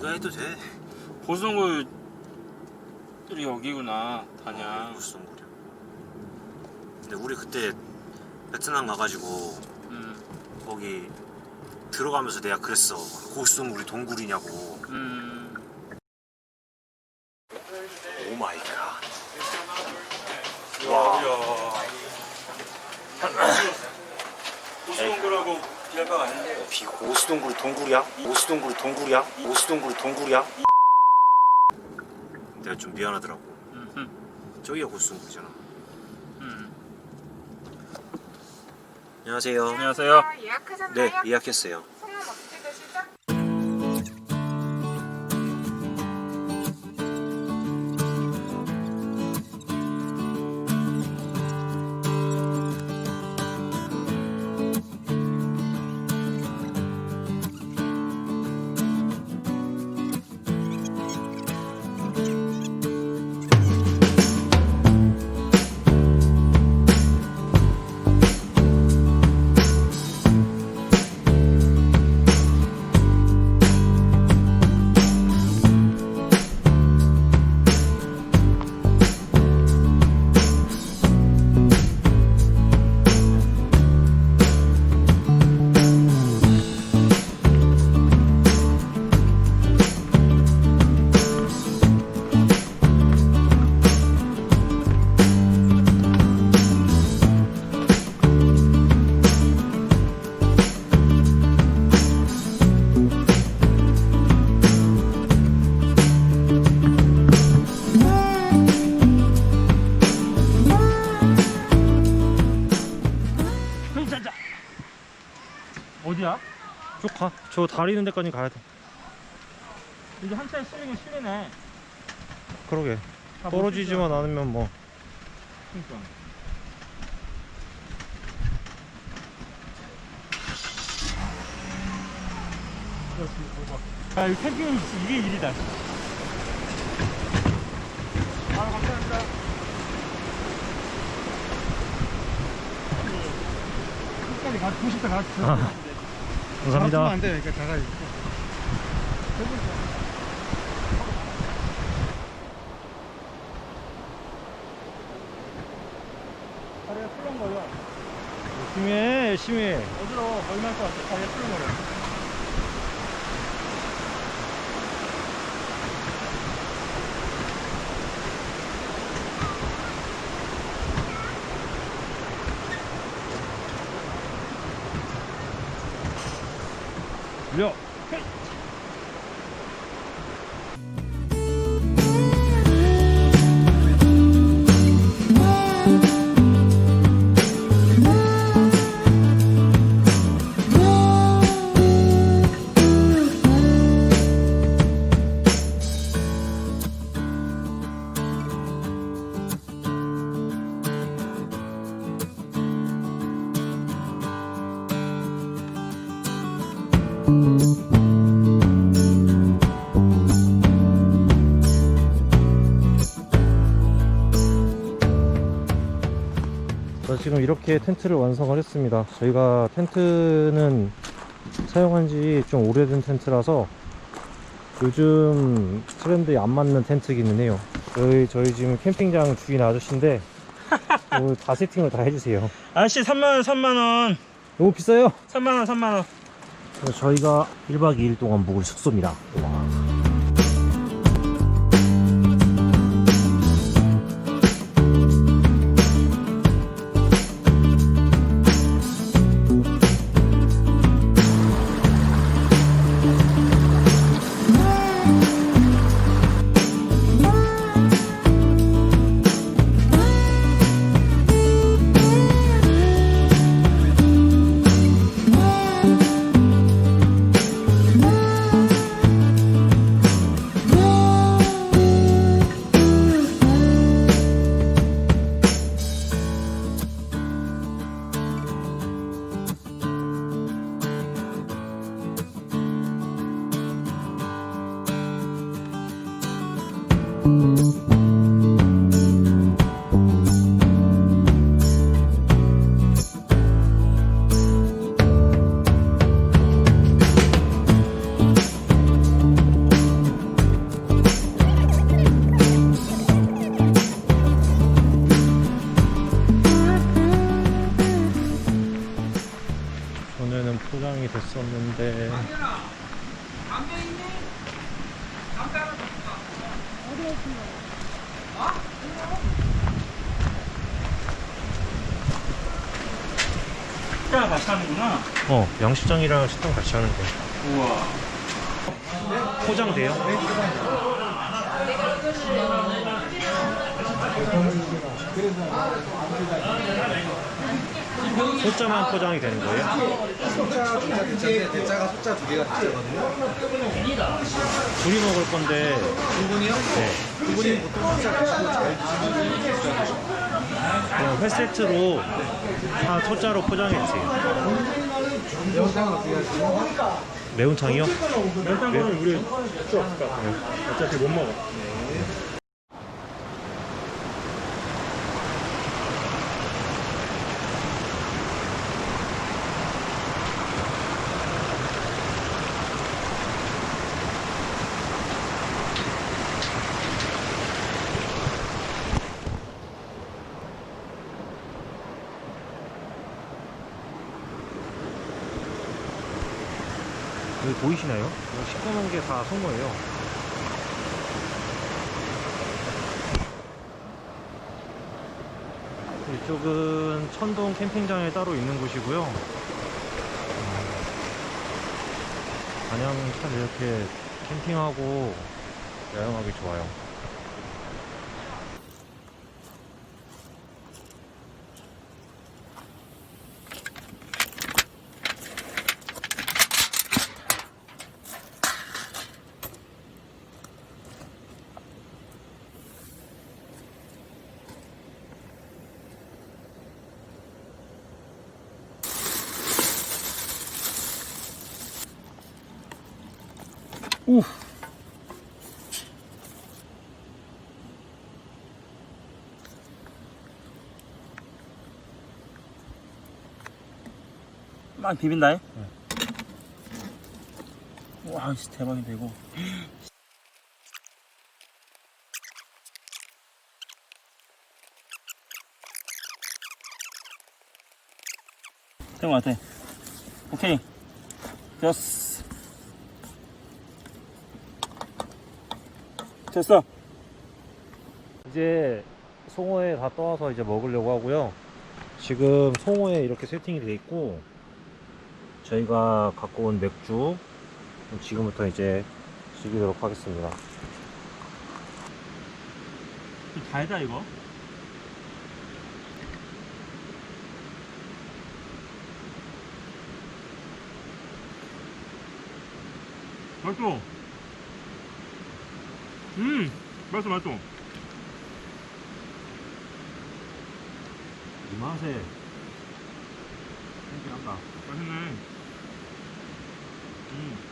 네가 해도 돼. 보성골들이 여기구나 단양 무슨 소리야? 근데 우리 그때 베트남 가가지고 음, 거기 들어가면서 내가 그랬어. 고수동굴이 동굴이냐고. 음. 비할바가 아닌데 비 고수동굴이 동굴이야? 고수동굴이 동굴이야? 고수동굴이 동굴이야? 내가 좀 미안하더라고. 음, 저기가 고수동굴이잖아. 음. 안녕하세요. 안녕하세요 예약하셨나요? 네, 예약했어요. 어디야? 쭉 가. 저 다리 있는 데까지 가야 돼. 이게 한참 실리긴 실리네 그러게. 아, 떨어지지만 않으면 뭐. 그러니까 아, 이 캠핑은 이게 일이다. 아, 감사합니다. 끝까지 가, 90대 가. 아, 감사합니다. 안 돼, 그러니까 가가지고. 다리가 출렁거려. 열심히 해, 열심히 해. 어디로 얼마일 것 같아? 다리가 출렁거려. 려. 지금 이렇게 텐트를 완성을 했습니다. 저희가 텐트는 사용한 지 좀 오래된 텐트라서 요즘 트렌드에 안 맞는 텐트기는 해요. 저희, 저희 지금 캠핑장 주인 아저씨인데 오늘 다 세팅을 다 해주세요. 아저씨 3만원, 3만원. 너무 비싸요? 3만원, 3만원. 저희가 1박 2일 동안 묵을 숙소입니다. 전에는 포장이 됐었는데 식당 같이 하는구나. 어 양식장이랑 식당 같이 하는데 우와. 포장돼요? 소자만 포장이 되는 거예요? 두자 대짜인데 대짜가 숫자 두 개가 대짜거든요. 둘이 먹을 건데 두 분이요? 네. 두 분이 보통 숫자 드시고 잘 드시면 숫자 드시고. 그럼 회 세트로 다 소자로 포장해 주세요. 매운탕은 어떻게 하시죠? 매운탕이요? 거는 우리 필요 없을 것 같아요. 어차피 못 먹어. 보이시나요? 이거 시커먼 게 다 송어예요. 이쪽은 천동 캠핑장에 따로 있는 곳이고요. 음, 안양 참 이렇게 캠핑하고 야영하기 좋아요. 우! 막 비빈다. 와, 씨, 대박이다 이거. 된것 같아. 오케이. 됐어. 됐어. 이제 송어에 다 떠와서 이제 먹으려고 하고요. 지금 송어에 이렇게 세팅이 돼 있고 저희가 갖고 온 맥주 지금부터 이제 즐기도록 하겠습니다. 좀 달다 이거. 맛있어. 음, 맛있어, 맛있어. 이 맛에 생각난다. 맛있네. 음.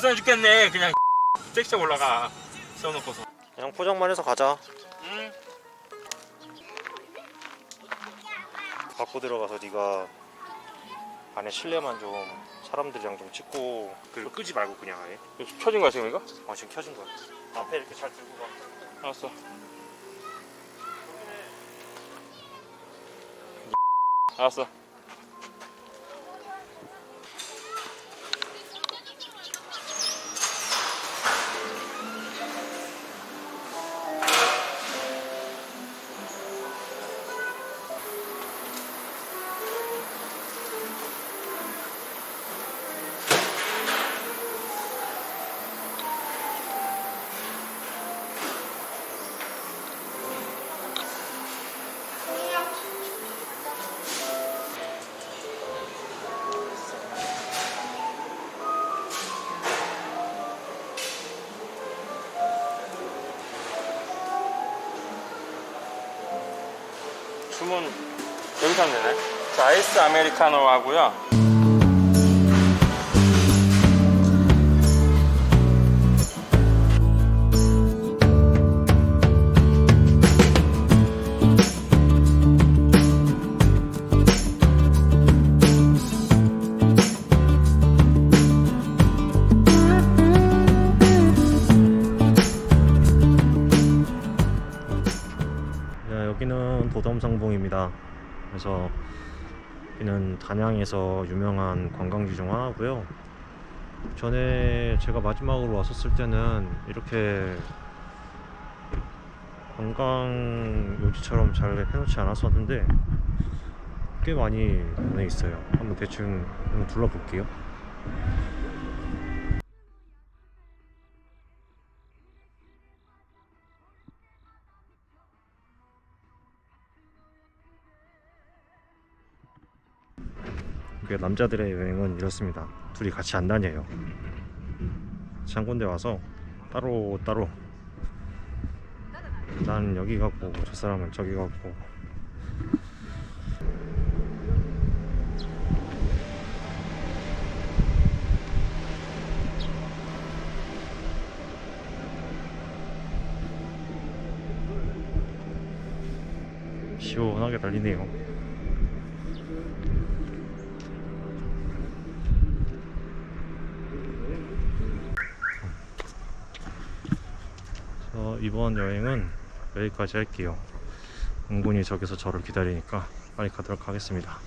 불쌍해 죽겠네. 그냥 섹시하게 올라가. 세워놓고서. 그냥 포장만 해서 가자. 응? 갖고 들어가서 네가 안에 실내만 좀 사람들이랑 좀 찍고 그리고 끄지 말고 그냥 아예 켜진 거야 지금 이거? 어 지금 켜진 거야 앞에 이렇게 잘 들고 가 알았어. 알았어. 주문 여기서 하면 되나요? 자, 아이스 아메리카노 하고요. 여기는 도담상봉입니다. 그래서 여기는 단양에서 유명한 관광지 중 하나고요. 전에 제가 마지막으로 왔었을 때는 이렇게 관광 요지처럼 잘 해놓지 않았었는데 꽤 많이 안에 있어요. 한번 대충 한번 둘러볼게요. 남자들의 여행은 이렇습니다. 둘이 같이 안 다녀요. 한 군데 와서 따로 따로 난 여기 갔고 저 사람은 저기 갔고 시원하게 달리네요. 저 이번 여행은 여기까지 할게요. 은군이 저기서 저를 기다리니까 빨리 가도록 하겠습니다.